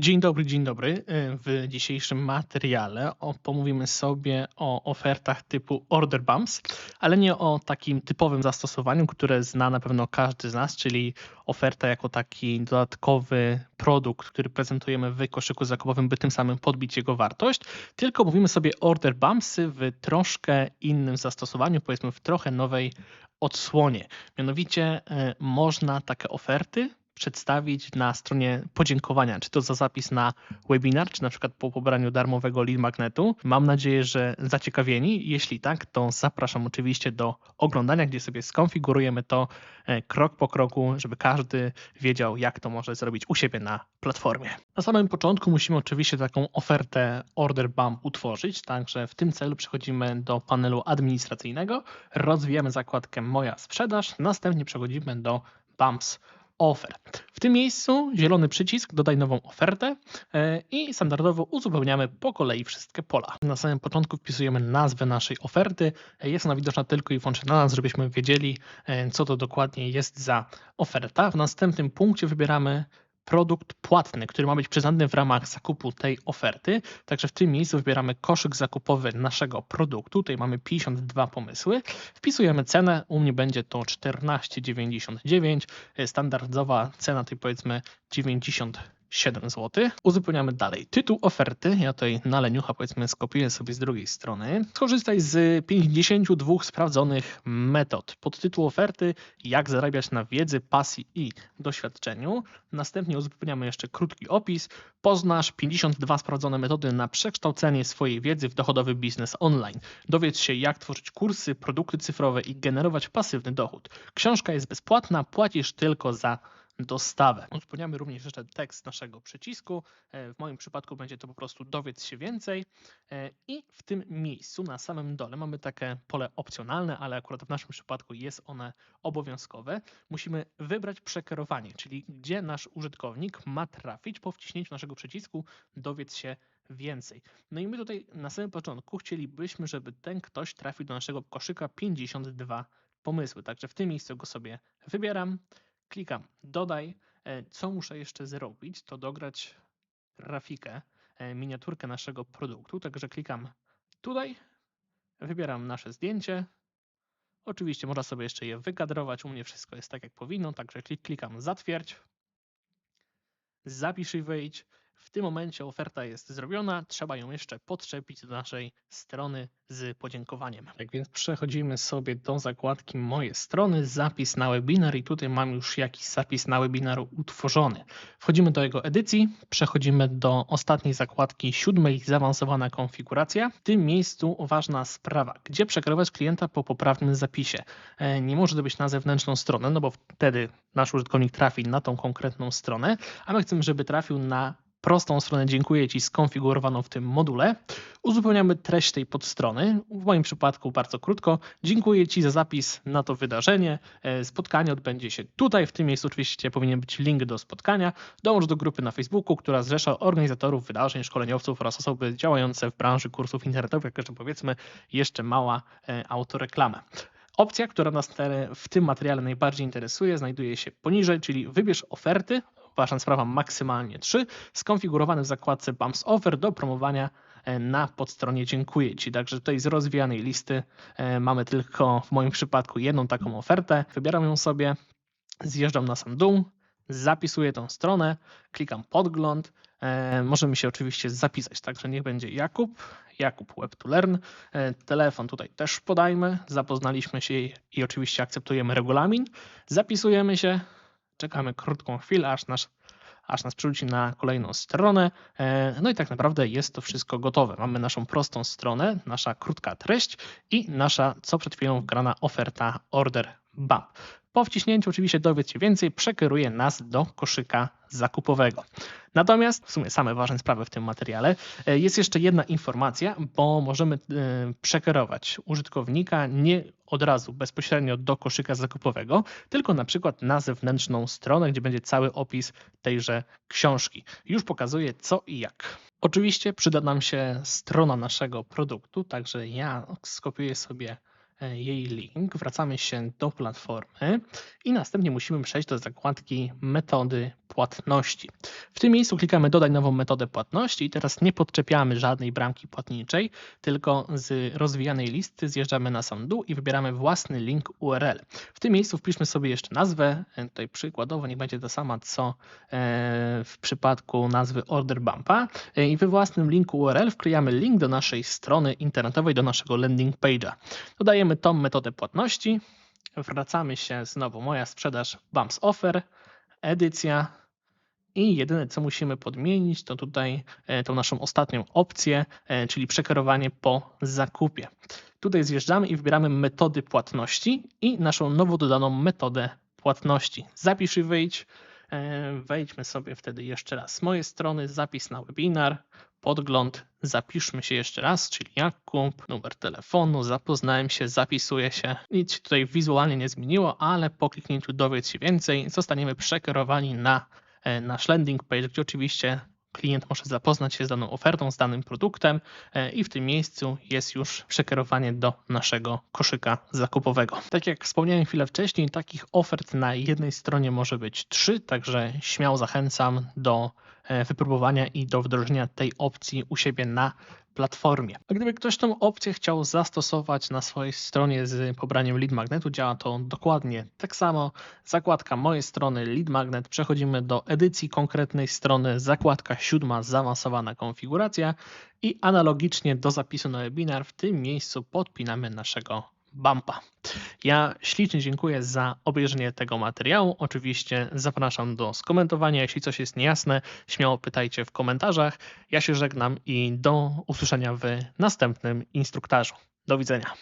Dzień dobry, dzień dobry. W dzisiejszym materiale pomówimy sobie o ofertach typu Order Bumps, ale nie o takim typowym zastosowaniu, które zna na pewno każdy z nas, czyli oferta jako taki dodatkowy produkt, który prezentujemy w koszyku zakupowym, by tym samym podbić jego wartość, tylko mówimy sobie Order Bumpsy w troszkę innym zastosowaniu, powiedzmy w trochę nowej odsłonie. Mianowicie e, można takie oferty przedstawić na stronie podziękowania, czy to za zapis na webinar, czy na przykład po pobraniu darmowego lead magnetu. Mam nadzieję, że zaciekawieni. Jeśli tak, to zapraszam oczywiście do oglądania, gdzie sobie skonfigurujemy to e, krok po kroku, żeby każdy wiedział, jak to może zrobić u siebie na platformie. Na samym początku musimy oczywiście taką ofertę Order Bump utworzyć, także w tym celu przechodzimy do panelu administracyjnego, rozwijamy zakładkę Moja sprzedaż, następnie przechodzimy do Bumps offer. W tym miejscu zielony przycisk dodaj nową ofertę e, i standardowo uzupełniamy po kolei wszystkie pola. Na samym początku wpisujemy nazwę naszej oferty. Jest ona widoczna tylko i wyłącznie na nas, żebyśmy wiedzieli, e, co to dokładnie jest za oferta. W następnym punkcie wybieramy produkt płatny, który ma być przyznany w ramach zakupu tej oferty. Także w tym miejscu wybieramy koszyk zakupowy naszego produktu. Tutaj mamy 52 pomysły. Wpisujemy cenę. U mnie będzie to 14,99. Standardowa cena tutaj powiedzmy 90 7 zł. Uzupełniamy dalej tytuł oferty. Ja tutaj na leniucha powiedzmy skopiuję sobie z drugiej strony. Skorzystaj z 52 sprawdzonych metod. Podtytuł oferty jak zarabiać na wiedzy, pasji i doświadczeniu. Następnie uzupełniamy jeszcze krótki opis. Poznasz 52 sprawdzone metody na przekształcenie swojej wiedzy w dochodowy biznes online. Dowiedz się jak tworzyć kursy, produkty cyfrowe i generować pasywny dochód. Książka jest bezpłatna, płacisz tylko za dostawę. Uzupełniamy również jeszcze tekst naszego przycisku. E, w moim przypadku będzie to po prostu dowiedz się więcej e, i w tym miejscu na samym dole mamy takie pole opcjonalne, ale akurat w naszym przypadku jest one obowiązkowe. Musimy wybrać przekierowanie, czyli gdzie nasz użytkownik ma trafić po wciśnięciu naszego przycisku dowiedz się więcej. No i my tutaj na samym początku chcielibyśmy, żeby ten ktoś trafił do naszego koszyka 52 pomysły. Także w tym miejscu go sobie wybieram. Klikam dodaj. E, co muszę jeszcze zrobić, to dograć grafikę, e, miniaturkę naszego produktu. Także klikam tutaj, wybieram nasze zdjęcie. Oczywiście można sobie jeszcze je wykadrować. U mnie wszystko jest tak jak powinno, także klikam zatwierdź. Zapisz i wejdź. W tym momencie oferta jest zrobiona, trzeba ją jeszcze podczepić do naszej strony z podziękowaniem. Tak więc przechodzimy sobie do zakładki Moje strony, zapis na webinar i tutaj mam już jakiś zapis na webinar utworzony. Wchodzimy do jego edycji, przechodzimy do ostatniej zakładki siódmej, zaawansowana konfiguracja. W tym miejscu ważna sprawa, gdzie przekierować klienta po poprawnym zapisie. E, nie może to być na zewnętrzną stronę, no bo wtedy nasz użytkownik trafi na tą konkretną stronę, a my chcemy, żeby trafił na prostą stronę dziękuję Ci skonfigurowaną w tym module. Uzupełniamy treść tej podstrony. W moim przypadku bardzo krótko. Dziękuję Ci za zapis na to wydarzenie. E, spotkanie odbędzie się tutaj. W tym miejscu oczywiście powinien być link do spotkania. Dołącz do grupy na Facebooku, która zrzesza organizatorów wydarzeń, szkoleniowców oraz osoby działające w branży kursów internetowych, jak powiedzmy jeszcze mała e, autoreklama. Opcja, która nas w tym materiale najbardziej interesuje, znajduje się poniżej, czyli wybierz oferty ważna sprawa, maksymalnie 3, skonfigurowany w zakładce Bumps Offer do promowania e, na podstronie Dziękuję Ci. Także tutaj z rozwijanej listy e, mamy tylko w moim przypadku jedną taką ofertę. Wybieram ją sobie, zjeżdżam na sam dół, zapisuję tą stronę, klikam podgląd. E, możemy się oczywiście zapisać, także niech będzie Jakub, Jakub Web to Learn. Telefon tutaj też podajmy, zapoznaliśmy się i oczywiście akceptujemy regulamin. Zapisujemy się, czekamy krótką chwilę, aż nas, aż nas przerzuci na kolejną stronę. E, no i tak naprawdę jest to wszystko gotowe. Mamy naszą prostą stronę, nasza krótka treść i nasza co przed chwilą wgrana oferta order bump. Po wciśnięciu oczywiście dowiedz się więcej, przekieruje nas do koszyka zakupowego. Natomiast, w sumie same ważne sprawy w tym materiale, e, jest jeszcze jedna informacja, bo możemy e, przekierować użytkownika nie od razu bezpośrednio do koszyka zakupowego, tylko na przykład na zewnętrzną stronę, gdzie będzie cały opis tejże książki. Już pokazuję co i jak. Oczywiście przyda nam się strona naszego produktu, także ja skopiuję sobie jej link, wracamy się do platformy i następnie musimy przejść do zakładki metody płatności. W tym miejscu klikamy dodaj nową metodę płatności i teraz nie podczepiamy żadnej bramki płatniczej, tylko z rozwijanej listy zjeżdżamy na sam dół i wybieramy własny link URL. W tym miejscu wpiszmy sobie jeszcze nazwę, e, tutaj przykładowo niech będzie ta sama co e, w przypadku nazwy Order Bumpa e, i we własnym linku URL wklejamy link do naszej strony internetowej, do naszego landing page'a. Dodajemy tą metodę płatności, wracamy się znowu, moja sprzedaż Bumps Offer, edycja i jedyne co musimy podmienić to tutaj e, tą naszą ostatnią opcję, e, czyli przekierowanie po zakupie. Tutaj zjeżdżamy i wybieramy metody płatności i naszą nowo dodaną metodę płatności. Zapisz i wyjdź. E, Wejdźmy sobie wtedy jeszcze raz z mojej strony, zapis na webinar, podgląd, zapiszmy się jeszcze raz, czyli Jakub, numer telefonu, zapoznałem się, zapisuję się. Nic tutaj wizualnie nie zmieniło, ale po kliknięciu dowiedz się więcej, zostaniemy przekierowani na e, nasz landing page, gdzie oczywiście klient może zapoznać się z daną ofertą, z danym produktem e, i w tym miejscu jest już przekierowanie do naszego koszyka zakupowego. Tak jak wspomniałem chwilę wcześniej, takich ofert na jednej stronie może być trzy, także śmiało zachęcam do e, wypróbowania i do wdrożenia tej opcji u siebie na platformie. A gdyby ktoś tą opcję chciał zastosować na swojej stronie z pobraniem lead magnetu, działa to dokładnie tak samo. Zakładka mojej strony lead magnet, przechodzimy do edycji konkretnej strony, zakładka siódma zaawansowana konfiguracja i analogicznie do zapisu na webinar w tym miejscu podpinamy naszego bumpa. Ja ślicznie dziękuję za obejrzenie tego materiału. Oczywiście zapraszam do skomentowania. Jeśli coś jest niejasne, śmiało pytajcie w komentarzach. Ja się żegnam i do usłyszenia w następnym instruktażu. Do widzenia.